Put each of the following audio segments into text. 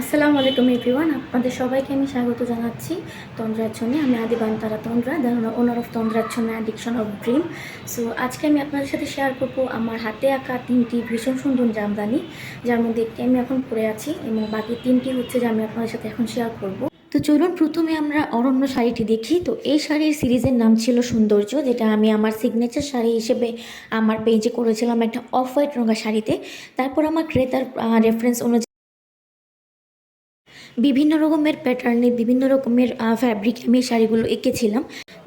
আসসালামু আলাইকুম এভরিওয়ান, আপনাদের সবাইকে আমি স্বাগত জানাচ্ছি তন্দ্রাচ্ছনে আমি আদিবান তারা তন্দ্রা দেন ওনার অফ তন্দ্রাচ্ছনে অ্যাডিকশন অফ ড্রিম সো আজকে আমি আপনাদের সাথে শেয়ার করব আমার হাতে আঁকা তিনটি ভীষণ সুন্দর জামদানি, যার মধ্যে একটি আমি এখন পরে আছি এবং বাকি তিনটি হচ্ছে যে আমি আপনাদের সাথে এখন শেয়ার করব। তো চলুন প্রথমে আমরা অরণ্য শাড়িটি দেখি। তো এই শাড়ির সিরিজের নাম ছিল সৌন্দর্য, যেটা আমি আমার সিগনেচার শাড়ি হিসেবে আমার পেজে করেছিলাম একটা অফ হোয়াইট রঙা শাড়িতে। তারপর আমার ক্রেতার রেফারেন্স অনুযায়ী বিভিন্ন রকমের প্যাটার্নে বিভিন্ন রকমের ফ্যাব্রিক আমি শাড়িগুলো এঁকেছিলাম।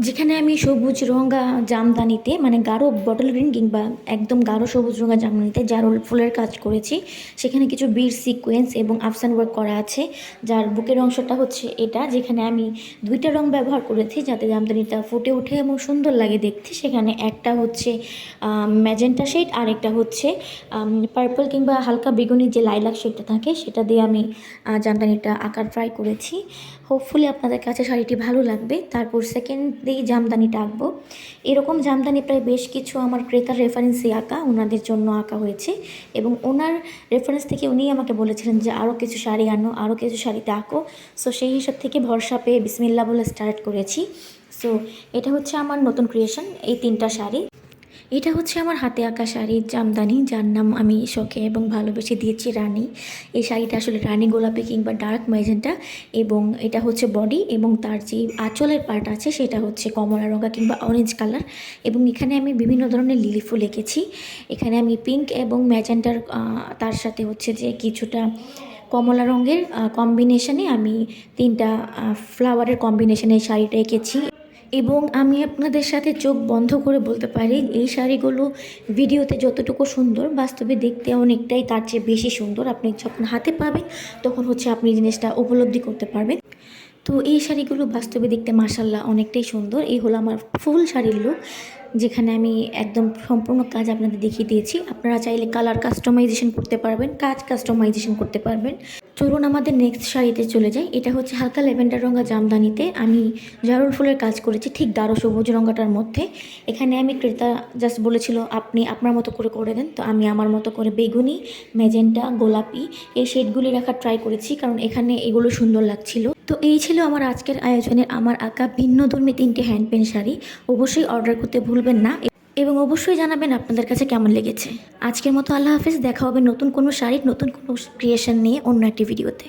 যেখানে আমি সবুজ রঙা জামদানিতে মানে গাঢ় বটল গ্রিন কিংবা একদম গাঢ় সবুজ রঙা জামদানিতে জারল ফুলের কাজ করেছি। সেখানে কিছু বীর সিকোয়েন্স এবং আফসান ওয়ার্ক করা আছে। যার বুকের অংশটা হচ্ছে এটা, যেখানে আমি দুইটা রং ব্যবহার করেছি যাতে জামদানিটা ফুটে ওঠে এবং সুন্দর লাগে দেখতে। সেখানে একটা হচ্ছে ম্যাজেন্টা শেড আর একটা হচ্ছে পার্পল কিংবা হালকা বেগুনি যে লাইলাক শেডটা থাকে, সেটা দিয়ে আমি জামদানিটা আঁকার ট্রাই করেছি। হোপফুলি আপনাদের কাছে শাড়িটি ভালো লাগবে। তারপর সেকেন্ড দিয়ে জামদানিটা আঁকবো। এরকম জামদানি প্রায় বেশ কিছু আমার ক্রেতার রেফারেন্সে আঁকা ওনাদের জন্য আঁকা হয়েছে। এবং ওনার রেফারেন্স থেকে উনি আমাকে বলেছিলেন যে আরও কিছু শাড়ি আনো আরও কিছু শাড়িতে আঁকো। সো সেই হিসাব থেকে ভরসা পেয়ে বিসমিল্লা বলে স্টার্ট করেছি। সো এটা হচ্ছে আমার নতুন ক্রিয়েশন এই তিনটা শাড়ি। এটা হচ্ছে আমার হাতে আঁকা শাড়ির জামদানি, যার নাম আমি শখে এবং ভালোবেসে দিয়েছি রানী। এই শাড়িটা আসলে রানী গোলাপি কিংবা ডার্ক ম্যাজেন্টা এবং এটা হচ্ছে বডি এবং তার যে আঁচলের পার্ট আছে সেটা হচ্ছে কমলা রঙা কিংবা অরেঞ্জ কালার এবং এখানে আমি বিভিন্ন ধরনের লিলি ফুল এঁকেছি। এখানে আমি পিঙ্ক এবং ম্যাজেন্টার তার সাথে হচ্ছে যে কিছুটা কমলা রঙের কম্বিনেশনে আমি তিনটা ফ্লাওয়ারের কম্বিনেশনে শাড়িটা এঁকেছি এবং আমি আপনাদের সাথে চোখ বন্ধ করে বলতে পারি, এই শাড়িগুলো ভিডিওতে যতটুকু সুন্দর, বাস্তবে দেখতে অনেকটাই তার চেয়ে বেশি সুন্দর। আপনি যখন হাতে পাবেন, তখন হচ্ছে আপনি জিনিসটা উপলব্ধি করতে পারবেন। তো এই শাড়িগুলো বাস্তবে দেখতে মাসাল্লাহ অনেকটাই সুন্দর। এই হলো আমার ফুল শাড়ির লুক যেখানে আমি একদম সম্পূর্ণ কাজ আপনাদের দেখিয়ে দিয়েছি। আপনারা চাইলে কালার কাস্টমাইজেশন করতে পারবেন, কাজ কাস্টমাইজেশন করতে পারবেন। চলুন আমাদের নেক্সট শাড়িতে চলে যাই। এটা হচ্ছে হালকা ল্যাভেন্ডার রঙা জামদানিতে। আমি জারুল ফুলের কাজ করেছি ঠিক গাঢ় সবুজ রঙাটার মধ্যে। এখানে আমি ক্রেতা জাস্ট বলেছিল, আপনি আপনার মতো করে করে দেন। তো আমি আমার মতো করে বেগুনি, ম্যাজেন্টা, গোলাপি এই শেডগুলি রাখার ট্রাই করেছি কারণ এখানে এগুলো সুন্দর লাগছিল। তো এই ছিল আমার আজকের আয়োজনের আমার আঁকা ভিন্ন ধর্মী তিনটে হ্যান্ড শাড়ি। অবশ্যই অর্ডার করতে ভুলবেন না এবং অবশ্যই জানাবেন আপনাদের কাছে কেমন লেগেছে। আজকের মতো আল্লাহ হাফেজ, দেখা হবে নতুন কোনো শাড়ির নতুন কোনো ক্রিয়েশন নিয়ে অন্য একটি ভিডিওতে